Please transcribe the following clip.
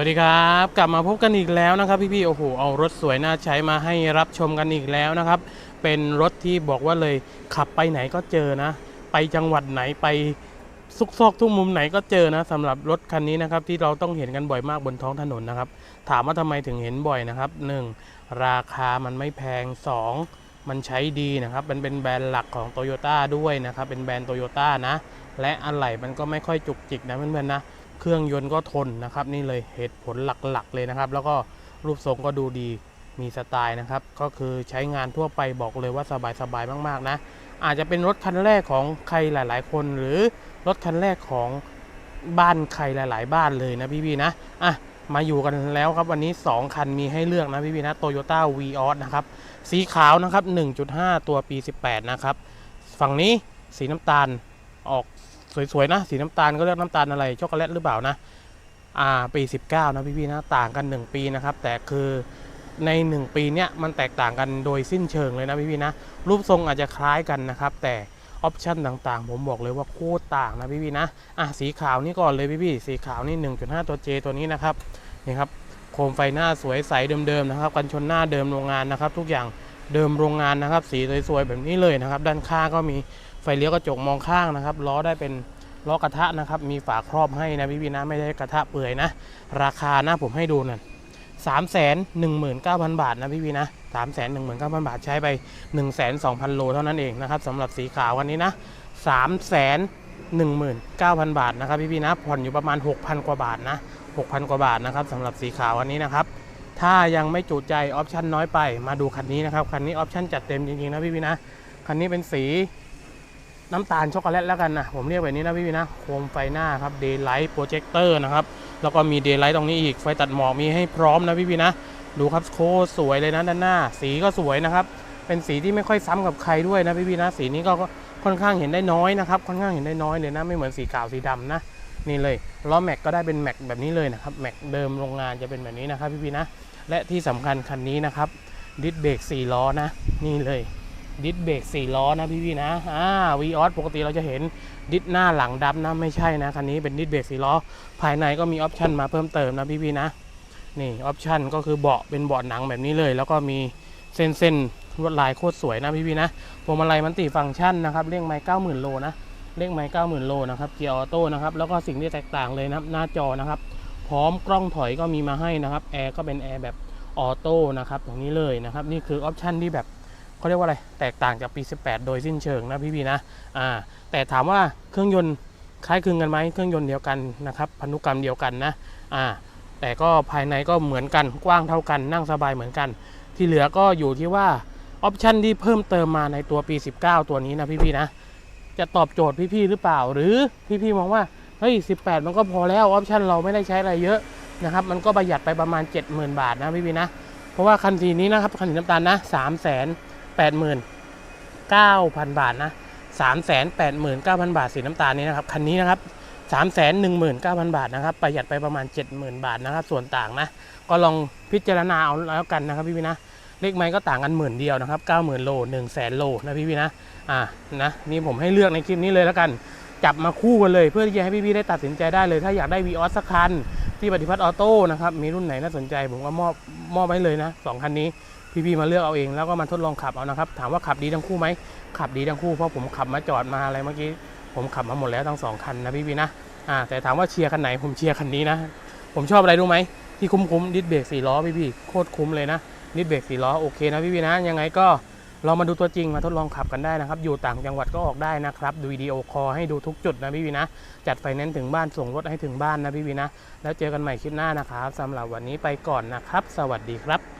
สวัสดีครับ กลับมาพบกันอีกแล้วนะครับ พี่ๆโอ้โหเอารถสวยน่าใช้มาให้รับชมกันอีกแล้วนะครับ เป็นรถที่บอกว่าเลยขับไปไหนก็เจอนะ ไปจังหวัดไหนไปซุกซอกทุกมุมไหนก็เจอนะสำหรับรถคันนี้นะครับที่เราต้องเห็นกันบ่อยมากบนท้องถนนนะครับ ถามว่าทำไมถึงเห็นบ่อยนะครับ 1. ราคามันไม่แพง 2. มันใช้ดีนะครับมันเป็นแบรนด์หลักของโตโยต้าด้วยนะครับเป็นแบรนด์โตโยต้านะและอะไหล่มันก็ไม่ค่อยจุกจิกนะเพื่อนๆนะ เครื่องยนต์ก็ทนนะครับ นี่เลยเหตุผลหลักๆเลยนะครับ แล้วก็รูปทรงก็ดูดีมีสไตล์นะครับ ก็คือใช้งานทั่วไปบอกเลยว่าสบายๆมาก ๆ นะ อาจจะเป็นรถคันแรกของใครหลายๆ คนหรือรถคันแรกของบ้านใครหลาย ๆ บ้านเลยนะพี่ๆนะอะมาอยู่กันแล้วครับวันนี้ 2 คันมีให้เลือกนะพี่ๆนะโตโยต้าวีออสนะครับ สีขาวนะครับ 1.5 ตัวปี 18 นะครับ ฝั่งนี้สีน้ำตาลออก สวยๆนะสีน้ำตาลก็เรียกน้ำตาลอะไรช็อกโกแลตหรือเปล่านะอ่าปี 19 นะพี่ๆนะต่างกัน 1 ปีนะครับ แต่คือใน 1 ปีเนี้ยมันแตกต่างกันโดยสิ้นเชิงเลยนะพี่ๆนะรูปทรงอาจจะคล้ายกันนะครับ แต่ออปชันต่างๆ ผมบอกเลยว่าโคตรต่างนะพี่ๆนะอะสีขาวนี่ก่อนเลยพี่ๆสีขาวนี่ 1.5 ตัว J ตัวนี้นะครับนี่ครับโคมไฟหน้าสวยใสเดิมๆนะครับ กันชนหน้าเดิมโรงงานนะครับ ทุกอย่างเดิมโรงงานนะครับ สีสวยๆแบบนี้เลยนะครับ ด้านข้างก็มี ไฟเลี้ยวกระจกมองข้างนะครับล้อได้เป็นล้อกระทะนะครับ มีฝาครอบให้นะพี่พี่นะไม่ได้กระทะเปื่อยนะ ราคานะผมให้ดูนั่นสามแสนหนึ่งหมื่นเก้าพันบาทนะพี่พี่นะสามแสนหนึ่งหมื่นเก้าพันบาทใช้ไปหนึ่งแสนสองพันโลเท่านั้นเองนะครับสำหรับสีขาววันนี้นะสามแสนหนึ่งหมื่นเก้าพันบาทนะครับพี่พี่นะผ่อนอยู่ประมาณหกพันกว่าบาทนะหกพันกว่าบาทนะครับสำหรับสีขาววันนี้นะครับ ถ้ายังไม่จุใจออปชั่นน้อยไปมาดูคันนี้นะครับคันนี้ออปชั่นจัดเต็มจริงๆนะพี่พี่นะคันนี้เป็นสี น้ำตาลช็อกโกแลตแล้วกันนะผมเรียกแบบนี้นะพี่พี่ๆนะโคมไฟหน้าครับ Daylight Projector นะครับแล้วก็มี Daylight ตรงนี้อีกไฟตัดหมอกมีให้พร้อมนะพี่พี่ๆนะ ดูครับโคสวยเลยนะด้านหน้า สีก็สวยนะครับ เป็นสีที่ไม่ค่อยซ้ำกับใครด้วยนะพี่พี่ๆนะ สีนี้ก็ค่อนข้างเห็นได้น้อยนะครับค่อนข้างเห็นได้น้อยเลยนะไม่เหมือนสีขาวสีดำนะนี่เลยล้อแม็กก็ได้เป็นแม็กแบบนี้เลยนะครับแม็กเดิมโรงงานจะเป็นแบบนี้นะครับพี่พี่ๆนะ และที่สำคัญคันนี้นะครับดิสเบรก4ล้อนะ นี่เลย ดิสเบรก4ล้อนะพี่ๆนะอ่าวีออสปกติเราจะเห็นดิสหน้าหลังดับนะไม่ใช่นะคันนี้เป็นดิสเบรก4ล้อ ภายในก็มีออปชันมาเพิ่มเติมนะพี่ๆนะนี่ออปชันก็คือเบาะเป็นเบาะหนังแบบนี้เลย แล้วก็มีเส้นเส้นลวดลายโคตรสวยนะพี่ๆนะพวงมาลัยมันติฟังก์ชันนะครับเลขไม้เก้าหมื่นโลนะเลขไม้เก้าหมื่นโลนะครับเกียร์ออโต้นะครับแล้วก็สิ่งที่แตกต่างเลยนะหน้าจอนะครับ พร้อมกล้องถอยก็มีมาให้นะครับแอร์ก็เป็นแอร์แบบออโต้นะครับอย่างนี้เลยนะครับนี่คือออปชันที่แบบ เขาเรียกว่าอะไร แตกต่างจากปี 18 โดยสิ้นเชิงนะพี่ๆนะอ่าแต่ถามว่าเครื่องยนต์คล้ายคลึงกันไหมเครื่องยนต์เดียวกันนะครับพันธุกรรมเดียวกันนะอ่าแต่ก็ภายในก็เหมือนกันกว้างเท่ากันนั่งสบายเหมือนกัน ที่เหลือก็อยู่ที่ว่าออปชันที่เพิ่มเติมมาในตัวปี 19 ตัวนี้นะพี่ๆนะจะตอบโจทย์พี่ๆหรือเปล่า หรือพี่ๆมองว่าเฮ้ย 18 มันก็พอแล้วออปชันเราไม่ได้ใช้อะไรเยอะนะครับมันก็ประหยัดไปประมาณ 70,000 บาทนะพี่ๆนะเพราะว่าคันสีนี้นะครับคันสีน้ำตาลนะ3 0 0 0 0 89,000 บาทนะ389,000 บาทสีน้ำตาลนี้นะครับคันนี้นะครับ319,000 บาทนะครับ ประหยัดไปประมาณ 70,000 บาทนะครับ ส่วนต่างนะ ก็ลองพิจารณาเอาแล้วกันนะครับพี่พี่นะ เลขไม้ก็ต่างกันหมื่นเดียวนะครับ 90,000 โล 1 0 0 0 0 0 โลนะพี่พี่นะ อ่า นะ นี่ผมให้เลือกในคลิปนี้เลยแล้วกัน จับมาคู่กันเลยเพื่อที่จะให้พี่ๆได้ตัดสินใจได้เลย ถ้าอยากได้ v ีออสสักคัน ที่ปฏิพัฒน์ออโต้นะครับมีรุ่นไหนน่าสนใจผมก็มอบมอบไว้เลยนะสองคันนี้พี่ๆมาเลือกเอาเอง แล้วก็มาทดลองขับเอานะครับ ถามว่าขับดีทั้งคู่ไหมขับดีทั้งคู่เพราะผมขับมาจอดมาอะไรเมื่อกี้ผมขับมาหมดแล้วทั้งสองคันนะพี่ๆนะอ่าแต่ถามว่าเชียร์คันไหนผมเชียร์คันนี้นะ ผมชอบอะไรรู้ไหมที่คุ้มๆดิสเบรกสี่ล้อพี่ๆโคตรคุ้มเลยนะดิสเบรกสี่ล้อโอเคนะพี่ๆนะยังไงก็ เรามาดูตัวจริงมาทดลองขับกันได้นะครับ อยู่ต่างจังหวัดก็ออกได้นะครับ ดูวิดีโอคอลให้ดูทุกจุดนะพี่วีนะ จัดไฟแนนซ์ถึงบ้านส่งรถให้ถึงบ้านนะพี่วีนะ แล้วเจอกันใหม่คลิปหน้านะครับสำหรับวันนี้ไปก่อนนะครับ สวัสดีครับ